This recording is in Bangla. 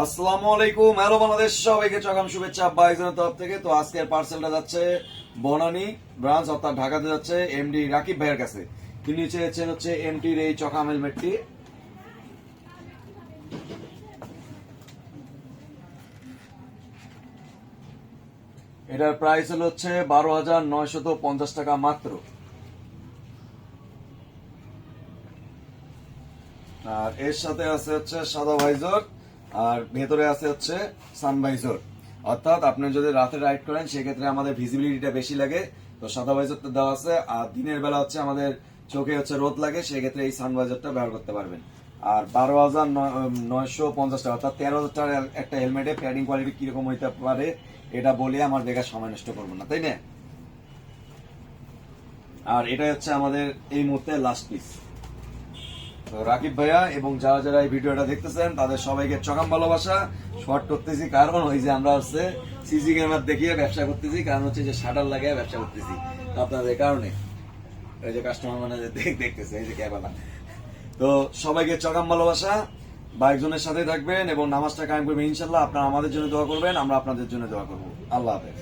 আসসালামু আলাইকুম, হ্যালো বাংলাদেশ, সবাইকে চকাম শুভেচ্ছা, বাইজনের তরফ থেকে। তো আজকের পার্সেলটা যাচ্ছে বনানী ব্রাঞ্চ অর্থাৎ ঢাকাতে যাচ্ছে এমডি রাকিব ভাইয়ের কাছে। তিনি চেয়েছেন হচ্ছে এমটির এই চকাম হেলমেটটি এটার প্রাইস হলো হচ্ছে বারো হাজার নয়শত পঞ্চাশ টাকা মাত্র। আর এর সাথে আছে হচ্ছে সাদা ভাইজর আর ভেতরে আছে হচ্ছে সানভাইজর। অর্থাৎ আপনি যদি রাতে রাইড করেন, সেক্ষেত্রে আমাদের ভিজিবিলিটিটা বেশি লাগে। তো সাদা ভাইজরটা দেওয়া আছে, আর দিনের বেলা হচ্ছে আমাদের চোখে হচ্ছে রোদ লাগে, সেক্ষেত্রে এই সানভাইজরটা ব্যবহার করতে পারবেন। আর বারো হাজার নয়শো পঞ্চাশ টাকা, অর্থাৎ তেরো হাজার টাকার একটা হেলমেটে প্যাডিং কোয়ালিটি কীরকম হইতে পারে, এটা বলে আমার দেখা সময় নষ্ট করব না, তাই না? আর এটা হচ্ছে আমাদের এই মুহূর্তে লাস্ট পিস তো রাকিব ভাইয়া এবং যারা যারা এই ভিডিওটা দেখতেছেন, তাদের সবাইকে চকাম ভালোবাসা। শর্ট করতেছি, কারণ ওই যে আমরা হচ্ছে সিসি ক্যামেরা দেখিয়ে ব্যবসা করতেছি, কারণ হচ্ছে যে শাটার লাগিয়ে ব্যবসা করতেছি। আপনাদের কারণে এই যে কাস্টমার মানে দেখতেছে, এই যে ক্যামেরা। তো সবাইকে চকাম ভালোবাসা বাইকজনের সাথে থাকবেন এবং নামাজটা কায়েম করবেন ইনশাল্লাহ আপনারা আমাদের জন্য দোয়া করবেন, আমরা আপনাদের জন্য দোয়া করব। আল্লাহ হাফেজ।